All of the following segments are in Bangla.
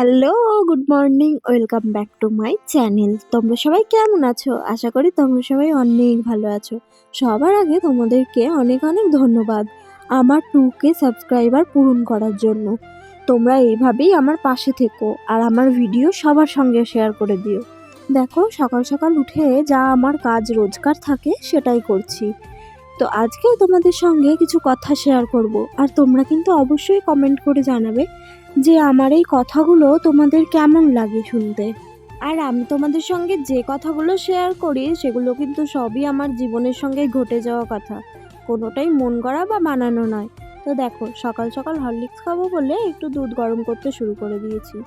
Hello good morning welcome back to my channel তোমরা সবাই কেমন আছো? আশা করি তোমরা সবাই অনেক ভালো আছো। সবার আগে তোমাদেরকে অনেক অনেক ধন্যবাদ আমার টু কে সাবস্ক্রাইবার পূরণ করার জন্য। তোমরা এইভাবেই আমার পাশে থেকো আর আমার ভিডিও সবার সঙ্গে শেয়ার করে দিও। দেখো, সকাল সকাল উঠে যা আমার কাজ রোজগার থাকে সেটাই করছি। তো আজকেও তোমাদের সঙ্গে কিছু কথা শেয়ার করব। আর তোমরা কিন্তু অবশ্যই কমেন্ট করে জানাবে যে আমার এই কথাগুলো তোমাদের কেমন লাগে শুনতে। আর আমি তোমাদের সঙ্গে যে কথাগুলো শেয়ার করি, সেগুলো কিন্তু সবই আমার জীবনের সঙ্গে ঘটে যাওয়া কথা। কোনোটাই মন করা বা বানানো নয়। তো দেখো, সকাল সকাল হরলিক্স খাব বলে একটু দুধ গরম করতে শুরু করে দিয়েছি।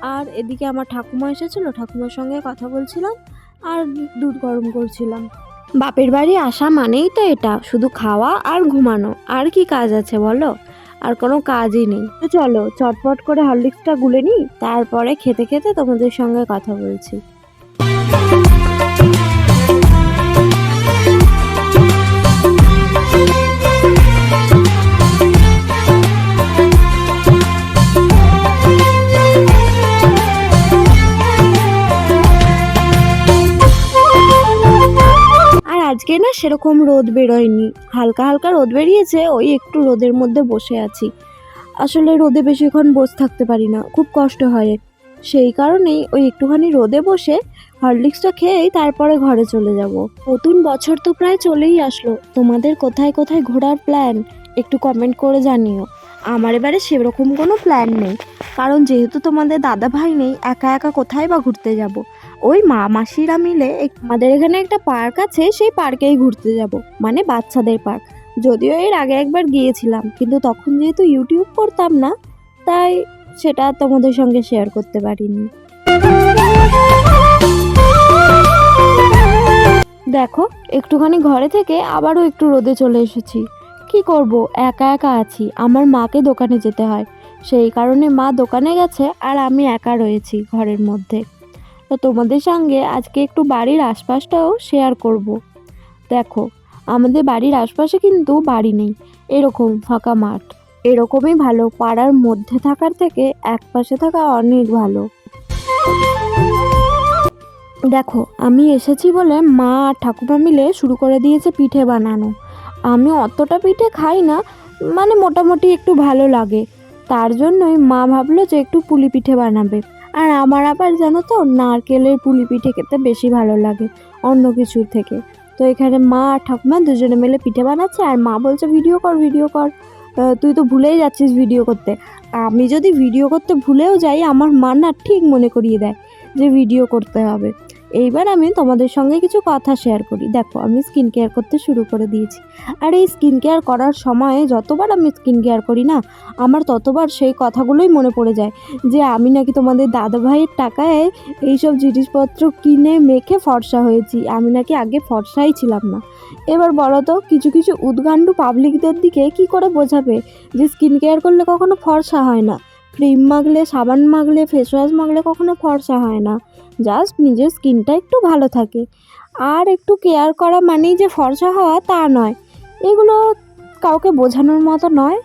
আর এদিকে আমার ঠাকুমা এসেছিল, ঠাকুমার সঙ্গে কথা বলছিলাম আর দুধ গরম করছিলাম। বাপের বাড়ি আসা মানেই তো এটা, শুধু খাওয়া আর ঘুমানো। আর কি কাজ আছে বলো? আর কোনো কাজই নেই। তো চলো, চটপট করে হরলিক্সটা গুলে নিই, তারপরে খেতে খেতে তোমাদের সঙ্গে কথা বলছি। আজকে না সেরকম রোদ বেরোয়নি। হালকা হালকা রোদ বেরিয়েছে, ওই একটু রোদের মধ্যে বসে আছি। আসলে রোদে বেশিক্ষণ বসে থাকতে পারি না, খুব কষ্ট হয়। সেই কারণেই ওই একটুখানি রোদে বসে হরলিক্সটা খেয়েই তারপরে ঘরে চলে যাব। নতুন বছর তো প্রায় চলেই আসলো। তোমাদের কোথায় কোথায় ঘোরার প্ল্যান একটু কমেন্ট করে জানিও। আমার এবারে সেরকম কোনো প্ল্যান নেই। কারণ যেহেতু তোমাদের দাদা ভাই নেই, একা একা কোথায় বা ঘুরতে যাব? ওই মা মাসিরা মিলে আমাদের এখানে একটা পার্ক আছে, সেই পার্কেই ঘুরতে যাব। মানে বাচ্চাদের পার্ক। যদিও এর আগে একবার গিয়েছিলাম, কিন্তু তখন যেহেতু ইউটিউব করতাম না, তাই সেটা তোমাদের সঙ্গে শেয়ার করতে পারিনি। দেখো, একটুখানি ঘরে থেকে আবারও একটু রোদে চলে এসেছি। কি করব? একা একা আছি। আমার মাকে দোকানে যেতে হয়। সেই কারণে মা দোকানে গেছে আর আমি একা রয়েছি ঘরের মধ্যে। তো তোমাদের সঙ্গে আজকে একটু বাড়ির আশপাশটাও শেয়ার করব। দেখো, আমাদের বাড়ির আশপাশে কিন্তু বাড়ি নেই, এরকম ফাঁকা মাঠ। এরকমই ভালো, পাড়ার মধ্যে থাকার থেকে এক পাশে থাকা অনেক ভালো। দেখো, আমি এসেছি বলে মা আর ঠাকুমা মিলে শুরু করে দিয়েছে পিঠে বানানো। আমি অতটা পিঠে খাই না মানে মোটামুটি একটু ভালো লাগে। তার জন্যই মা ভাবলো যে একটু পুলি পিঠে বানাবে। আর আমার আবার জানো তো, নারকেলের পুলি পিঠে খেতে বেশি ভালো লাগে অন্য কিছুর থেকে। তো এখানে মা আর ঠাকুমা দুজনে মিলে পিঠে বানাচ্ছে আর মা বলছে, ভিডিও কর ভিডিও কর। তুই তো ভুলেই যাচ্ছিস ভিডিও করতে। আমি যদি ভিডিও করতে ভুলেও যাই, আমার মা না ঠিক মনে করিয়ে দেয় যে ভিডিও করতে হবে। এইবার আমি তোমাদের সঙ্গে কিছু কথা শেয়ার করি। দেখো, আমি স্কিন কেয়ার করতে শুরু করে দিয়েছি। আর এই স্কিন কেয়ার করার সময় যতবার আমি স্কিন কেয়ার করি না, আমার ততবার সেই কথাগুলোই মনে পড়ে যায় যে, আমি নাকি তোমাদের দাদা ভাইয়ের টাকায় এইসব জিনিসপত্র কিনে, মেখে ফর্সা হয়েছি। আমি নাকি আগে ফর্সাই ছিলাম না। এবার বলো তো, কিছু কিছু উদ্গান্ডু পাবলিকদের দিকে কি করে বোঝাবে যে স্কিন কেয়ার করলে কখনো ফর্সা হয় না? ক্রিম মাখলে, সাবান মাখলে ফেস ওয়াশ মাখলে কখনো ফর্সা হয় না। জাস্ট নিজের স্কিনটা একটু ভালো থাকে। আর একটু কেয়ার করা মানেই যে ফর্সা হওয়া তা নয়। এগুলো কাউকে বোঝানোর মতো নয়।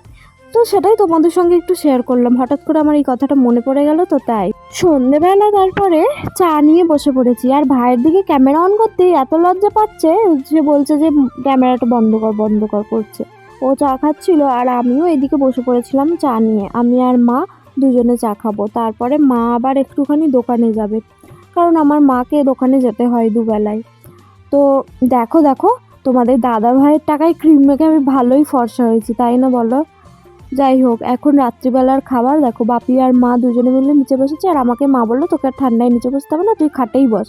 তো সেটাই তোমাদের সঙ্গে একটু শেয়ার করলাম। হঠাৎ করে আমার এই কথাটা মনে পড়ে গেল, তো তাই। সন্ধেবেলা তারপরে চা নিয়ে বসে পড়েছি। আর ভাইয়ের দিকে ক্যামেরা অন করতেই এত লজ্জা পাচ্ছে যে বলছে যে ক্যামেরাটা বন্ধ কর বন্ধ কর, করছে। ও চা খাচ্ছিল আর আমিও এদিকে বসে পড়েছিলাম চা নিয়ে। আমি আর মা দুজনে চা খাব। তারপরে মা আবার একটুখানি দোকানে যাবে। কারণ আমার মাকে দোকানে যেতে হয় দুবেলায়। তো দেখো দেখো, তোমাদের দাদা ভাইয়ের টাকায় ক্রিম মেখে আমি ভালোই ফর্সা হয়েছি, তাই না বলো? যাই হোক, এখন রাত্রিবেলার খাবার, দেখো, বাপি আর মা দুজনে মিলে নিচে বসেছে, আর আমাকে মা বলল, তোকে আর ঠান্ডায় নিচে বসতে হবে না, তুই খাটেই বস।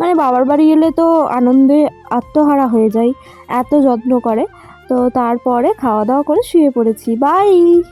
মানে বাবার বাড়ি এলে তো আনন্দে আত্মহারা হয়ে যাই, এত যত্ন করে। তো তারপরে খাওয়া দাওয়া করে শুয়ে পড়েছি। বাই!